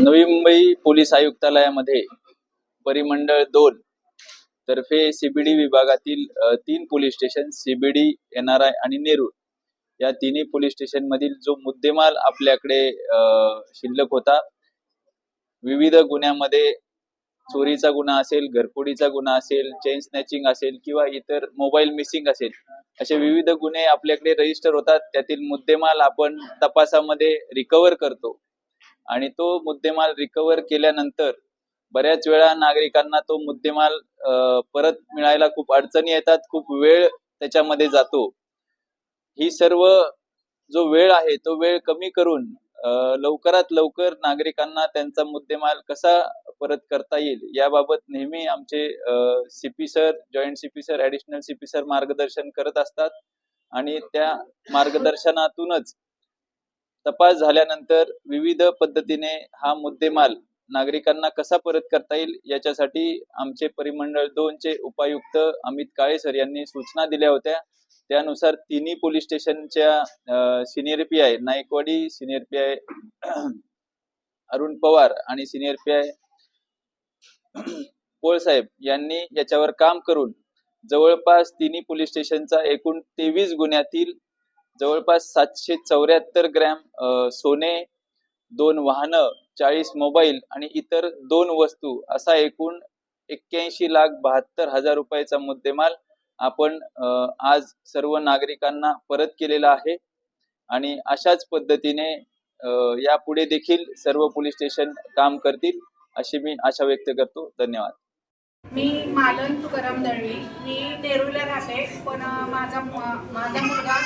Navi Mumbai police आयुक्तालयामध्ये परिमंडळ दोन तर्फे सीबीडी विभागातील तीन police station CBD N R I आणि नेरूळ या तिन्ही पोलीस स्टेशन मधील जो मुद्देमाल आपल्याकडे शिल्लक होता विविध गुन्ह्यामध्ये चोरीचा गुन्हा असेल घरफोडीचा गुन्हा असेल चेन स्नॅचिंग असेल किंवा इतर मोबाईल मिसिंग असेल असे विविध गुन्हे आपल्याकडे रजिस्टर होतात. त्यातील मुद्देमाल आपण तपासामध्ये रिकवर करतो. आणि तो मुद्देमाल रिकवर केल्यानंतर बऱ्याच वेळा नागरिकांना तो मुद्देमाल परत मिळायला खूप अडचणी येतात खूप वेळ त्याच्यामध्ये जातो. ही सर्व जो वेळ आहे तो वेळ कमी करून लवकरात लवकर नागरिकांना त्यांचा मुद्देमाल कसा परत करता येईल याबाबत नेहमी आमचे CP sir joint CP sir additional CP sir मार्गदर्शन करत असतात. आणि त्या मार्गदर्शनातूनच तपास झाल्यानंतर विविध पद्धतीने हा मुद्देमाल नागरिकांना कसा परत करता येईल याच्यासाठी आमचे परिमंडळ दोनचे उपायुक्त अमित काळे सर यांनी सूचना दिल्या होत्या. त्यानुसार तिन्ही पोलीस स्टेशनच्या senior P I Naikwadi senior P I Arun Pawar आणि सिनियर पी आय साहेब यांनी याच्यावर काम करून जवळपास तिन्ही पोलीस स्टेशनचा एकूण तेवीस गुन्ह्यातील जवळपास सातशे चौऱ्याहत्तर ग्रॅम सोने दोन वाहनं चाळीस मोबाईल आणि इतर दोन वस्तू असा एकूण एक्क्याऐंशी लाख बहात्तर हजार रुपयाचा मुद्देमाल आपण आज सर्व नागरिकांना परत केलेला आहे. आणि अशाच पद्धतीने यापुढे देखील सर्व पोलीस स्टेशन काम करतील अशी मी आशा व्यक्त करतो. धन्यवाद. मी मालन तुकाराम दळवी. मी नेरूला राहते पण माझा मु- माझा मुलगा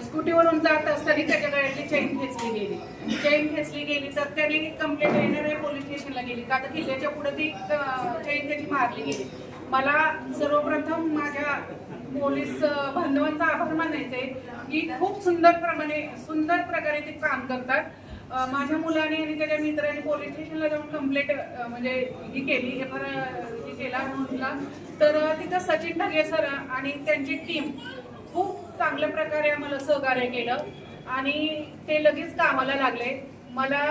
स्कूटीवरून जात असताना त्याच्या गळ्यातली चेन खेचली गेली. चेन खेचली गेली तर त्याने कंप्लेंट येणार आहे पोलीस स्टेशनला गेली. का तर किल्ल्याच्या पुढे ती चेन त्याची मारली गेली. मला सर्वप्रथम माझ्या पोलीस बांधवांचा आभार मानायचे की खूप सुंदर प्रमाणे सुंदर प्रकारे ते काम करतात. माझ्या मुलाने आणि त्याच्या मित्राने पोलीस स्टेशनला जाऊन कंप्लेंट म्हणजे ही केली. हे फार हे केला नोंदला तर तिथं सचिन ढगे सर आणि त्यांची टीम खूप चांगल्या प्रकारे आम्हाला सहकार्य केलं. आणि ते लगेच कामाला लागले. मला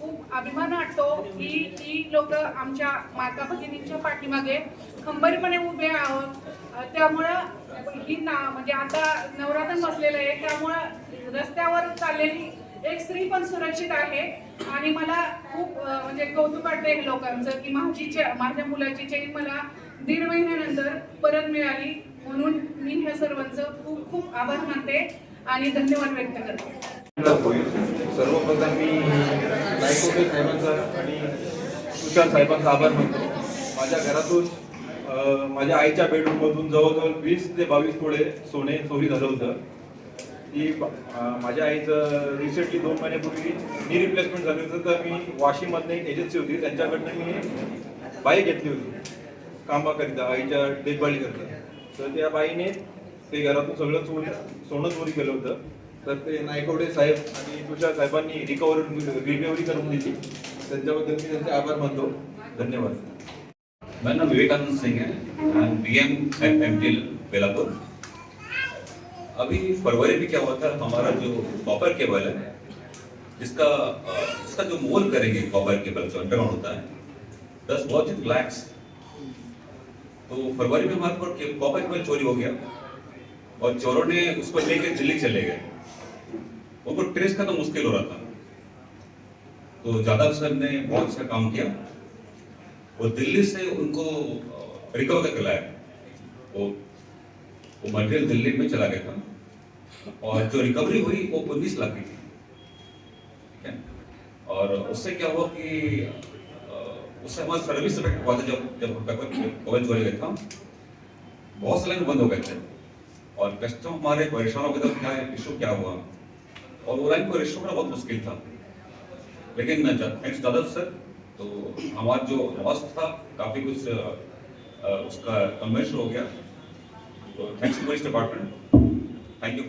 खूप अभिमान वाटतो की ही लोक आमच्या माता भगिनींच्या पाठीमागे खंबीरपणे उभे आहोत. त्यामुळं ही ना म्हणजे आता नवरात्र बसलेलं आहे. त्यामुळं रस्त्यावर चाललेली एक स्त्री पण सुरक्षित आहे. आणि मला खूप म्हणजे कौतुक वाटतं लोकांचं की माझी माझ्या मुलाची चेन मला दीड महिन्यानंतर परत मिळाली. म्हणून मी ह्या सर्वांचं खूप खूप आभार मानते आणि धन्यवाद व्यक्त करते. सर्वप्रथम मी साहेबांचा आणि तुषार साहेबांचा आभार मानतो. माझ्या घरातून माझ्या आईच्या बेडरूममधून जवळजवळ वीस ते बावीस तोळे सोने चोरी झालं होतं. की माझ्या आईचं रिसेंटली दोन महिन्यापूर्वी नी रिप्लेसमेंट झाली होतं तर मी वाशिममधनं एक एजन्सी होती त्यांच्याकडनं मी बाईक घेतली होती कामाकरिता आईच्या देखभालीकरिता. तर त्या बाईने ते घरातून सगळं चोरी सोनं चोरी केलं होतं. तर ते नायकवडे साहेब आणि तुषार साहेबांनी रिकवर रिकव्हरी करून दिली. त्यांच्याबद्दल मी त्यांचे आभार मानतो. धन्यवाद. मेरा विवेकानंद सिंग आहे. आणि B M M T Belapur. अभी फरवरी में क्या हुआ था, हमारा जो कॉपर केबल है, जिसका जिसका जो मोल करेंगे कॉपर केबल जो अंडरग्राउंड होता है, दस वॉच इन ब्लैक्स तो फरवरी में हमारे पर कॉपर केबल चोरी हो गया और चोरों ने उसको लेके दिल्ली चले गए। उनको ट्रेस करना मुश्किल हो रहा था। तो जादव सर ने बहुत अच्छा काम किया वो दिल्ली से उनको रिकवर करके लाया। वो वो मटेरियल दिल्ली में चला गया था और जो रिकवरी हुई, वो उन्नीस लाख की थी। ठीक है? और उससे क्या हुआ कि उससे हमारा सर्विस इफ़ेक्ट हुआ था जब जब कवर चोरी गया था बहुत से बंद हो गए थे। और कस्टमर हमारे परेशान हो गए थे क्या इशू क्या हुआ? और वो लाइन को रिश्यू करना बहुत मुश्किल था। लेकिन थैंक्स दादा सर तो हमारा जो लॉस था, काफ़ी कुछ उसका कन्वेंशन हो गया। तो thanks police department thank you